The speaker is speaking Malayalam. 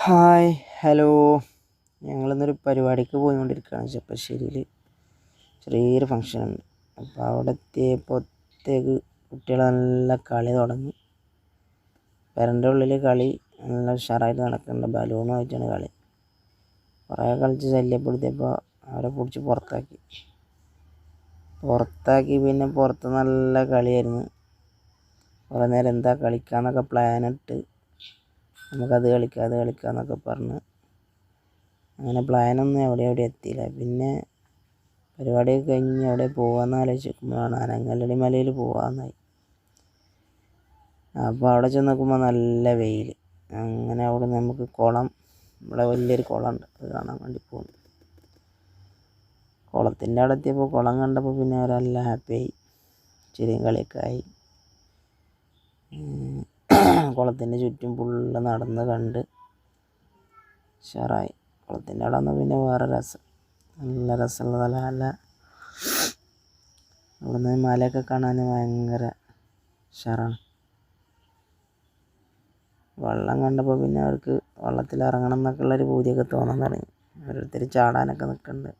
Hi hello. ഞങ്ങളിന്നൊരു പരിപാടിക്ക് പോയിക്കൊണ്ടിരിക്കുകയാണ് ചെപ്പശ്ശേരിയിൽ ചെറിയൊരു ഫങ്ഷൻ ഉണ്ട് അപ്പോൾ അവിടെ എത്തിയപ്പോഴത്തേക്ക് കുട്ടികൾ നല്ല കളി തുടങ്ങി. പെരന്റെ ഉള്ളിൽ കളി നല്ല ഉഷാറായിട്ട് നടക്കുന്നുണ്ട്. ബലൂണുമായിട്ടാണ് കളി. കുറേ കളിച്ച് ശല്യപ്പെടുത്തിയപ്പോൾ അവരെ പിടിച്ച് പുറത്താക്കി. പുറത്താക്കി പിന്നെ പുറത്ത് നല്ല കളിയായിരുന്നു. കുറേ നേരം എന്താ കളിക്കാന്നൊക്കെ പ്ലാനിട്ട് നമുക്കത് കളിക്കാം അത് കളിക്കാം എന്നൊക്കെ പറഞ്ഞ് അങ്ങനെ പ്ലാനൊന്നും എവിടെ എവിടെ എത്തിയില്ല. പിന്നെ പരിപാടിയൊക്കെ കഴിഞ്ഞ് എവിടെ പോകാമെന്ന് ആലോചിക്കുമ്പോഴാണ് അനങ്ങല്ലടി മലയിൽ പോകാമെന്നായി അപ്പോൾ അവിടെ ചെന്ന് നോക്കുമ്പോൾ നല്ല വെയിൽ അങ്ങനെ അവിടെ നമുക്ക് കുളം ഇവിടെ വലിയൊരു കുളമുണ്ട് അത് കാണാൻ വേണ്ടി പോകുന്നു. കുളത്തിന്റെ അവിടെ എത്തിയപ്പോൾ കുളം കണ്ടപ്പോൾ പിന്നെ അവരെല്ലാം ഹാപ്പിയായി ചിരിയും കളിയൊക്കെ ആയി. കുളത്തിന്റെ ചുറ്റും ഫുള്ള് നടന്ന് കണ്ട് ഉഷാറായി. കുളത്തിന്റെ അവിടെ വന്നാൽ പിന്നെ വേറെ രസം. നല്ല രസമുള്ള നല്ല നല്ല അവിടുന്ന് മലയൊക്കെ കാണാൻ ഭയങ്കര ഉഷാറാണ്. വെള്ളം കണ്ടപ്പോൾ പിന്നെ അവർക്ക് വെള്ളത്തിൽ ഇറങ്ങണം എന്നൊക്കെ ഉള്ളൊരു പൂതിയൊക്കെ തോന്നാൻ തുടങ്ങി. ഓരോരുത്തർ ചാടാനൊക്കെ നിൽക്കുന്നുണ്ട്